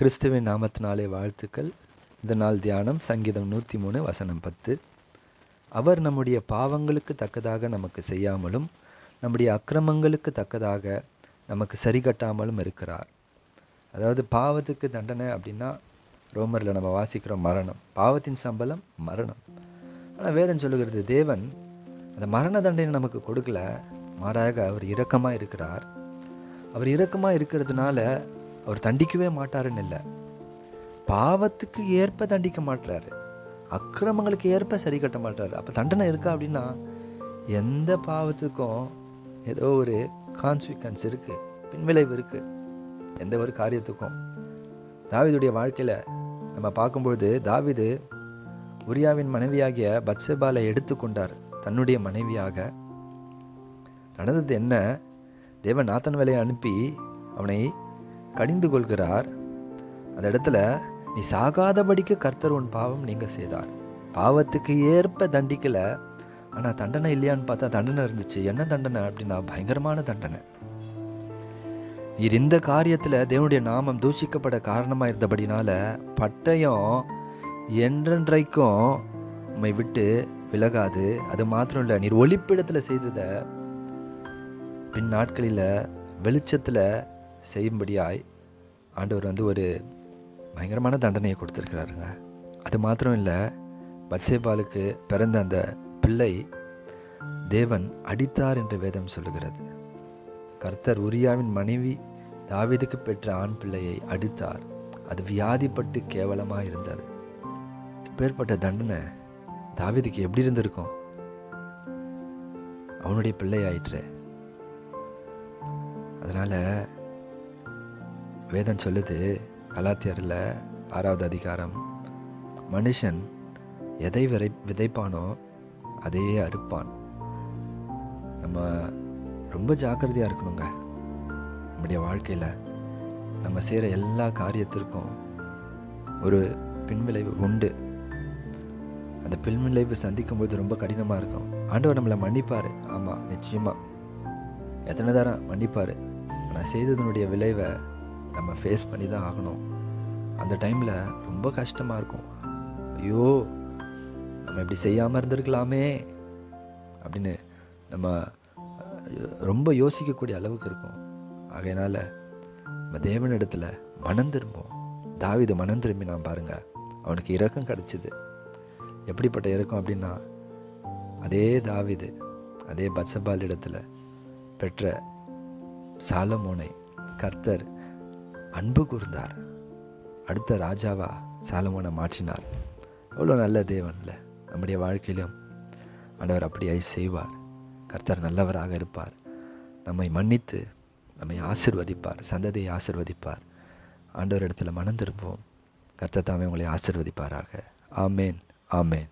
கிறிஸ்துவின் நாமத்தினாலே வாழ்த்துக்கள். இதனால் தியானம் சங்கீதம் நூற்றி மூணு வசனம் பத்து. அவர் நம்முடைய பாவங்களுக்கு தக்கதாக நமக்கு செய்யாமலும் நம்முடைய அக்கிரமங்களுக்கு தக்கதாக நமக்கு சரி கட்டாமலும் இருக்கிறார். அதாவது பாவத்துக்கு தண்டனை அப்படின்னா ரோமரில் நம்ம வாசிக்கிறோம் மரணம். பாவத்தின் சம்பளம் மரணம். ஆனால் வேதம் சொல்லுகிறது தேவன் அந்த மரண தண்டனை நமக்கு கொடுக்கல மாறாக அவர் இரக்கமாக இருக்கிறார். அவர் இரக்கமாக இருக்கிறதுனால அவர் தண்டிக்கவே மாட்டாருன்னு இல்லை. பாவத்துக்கு ஏற்ப தண்டிக்க மாட்டுறாரு அக்கிரமங்களுக்கு ஏற்ப சரி கட்ட மாட்டாரு அப்போ தண்டனை இருக்கா அப்படின்னா எந்த பாவத்துக்கும் ஏதோ ஒரு கான்சிக்வன்ஸ் இருக்குது பின்விளைவு இருக்குது எந்த ஒரு காரியத்துக்கும். தாவிதுடைய வாழ்க்கையில் நம்ம பார்க்கும்பொழுது தாவிது உரியாவின் மனைவியாகிய பத்சபாலை எடுத்துக்கொண்டார் தன்னுடைய மனைவியாக. நடந்தது என்ன? தேவன் நாத்தன் வேலையை அனுப்பி அவனை கடிந்து கொள்கிறார் அந்த இடத்துல நீ சாகாதபடிக்கு கர்த்தர் உன் பாவம் நீங்கள் செய்தார். பாவத்துக்கு ஏற்ப தண்டிக்கல. ஆனால் தண்டனை இல்லையான்னு பார்த்தா தண்டனை இருந்துச்சு. என்ன தண்டனை? அப்படின்னா பயங்கரமான தண்டனை. நீர் இந்த காரியத்தில் தேவனுடைய நாமம் தூஷிக்கப்பட காரணமாக இருந்தபடினால பட்டயம் என்றென்றைக்கும் உண்மை விட்டு விலகாது. அது மாத்திரம் இல்லை நீர் ஒளிப்பிடத்தில் செய்ததை பின் நாட்களில் வெளிச்சத்தில் செய்யும்படியாய் ஆண்டவர் வந்து ஒரு பயங்கரமான தண்டனையை கொடுத்துருக்கிறாருங்க. அது மாத்திரம் இல்லை பச்சைபாலுக்கு பிறந்த அந்த பிள்ளை தேவன் அடித்தார் என்று வேதம் சொல்லுகிறது. கர்த்தர் உரியாவின் மனைவி தாவிதுக்கு பெற்ற ஆண் பிள்ளையை அடித்தார். அது வியாதிப்பட்டு கேவலமாக இருந்தது. இப்பேற்பட்ட தண்டனை தாவிதுக்கு எப்படி இருந்திருக்கும்? அவனுடைய பிள்ளை ஆயிற்று. அதனால் வேதம் சொல்லுது கலாத்தியரில் ஆறாவது அதிகாரம். மனுஷன் எதை விதை விதைப்பானோ அதையே அறுப்பான். நம்ம ரொம்ப ஜாக்கிரதையாக இருக்கணுங்க. நம்முடைய வாழ்க்கையில் நம்ம செய்கிற எல்லா காரியத்திற்கும் ஒரு பின்விளைவு உண்டு. அந்த பின்விளைவு சந்திக்கும்போது ரொம்ப கடினமாக இருக்கும். ஆண்டவர் நம்மளை மன்னிப்பார். ஆமாம் நிச்சயமாக எத்தனை தரம் மன்னிப்பார். நான் செய்ததனுடைய விளைவை நம்ம ஃபேஸ் பண்ணி தான் ஆகணும். அந்த டைமில் ரொம்ப கஷ்டமாக இருக்கும். ஐயோ நம்ம இப்படி செய்யாமல் இருந்திருக்கலாமே அப்படின்னு நம்ம ரொம்ப யோசிக்கக்கூடிய அளவுக்கு இருக்கும். ஆகையினால் நம்ம தேவனிடத்தில் மனம் திரும்பும் தாவிது மனம் திரும்பி நான் பாருங்கள் அவனுக்கு இரக்கம் கிடச்சிது. எப்படிப்பட்ட இறக்கம் அப்படின்னா அதே தாவிது அதே பத்சபால் இடத்துல பெற்ற சாலமோனை கர்த்தர் அன்பு கூர்ந்தார். அடுத்த ராஜாவா சாலமோனை மாற்றினார். அவ்வளோ நல்ல தேவன்ல நம்முடைய வாழ்க்கையிலும் ஆண்டவர் அப்படியாய் செய்வார். கர்த்தர் நல்லவராக இருப்பார். நம்மை மன்னித்து நம்மை ஆசிர்வதிப்பார். சந்ததியை ஆசிர்வதிப்பார். ஆண்டவர் இடத்துல மனம் திரும்புவோம். கர்த்தர் தாமே உங்களை ஆசிர்வதிப்பாராக. ஆமேன் ஆமேன்.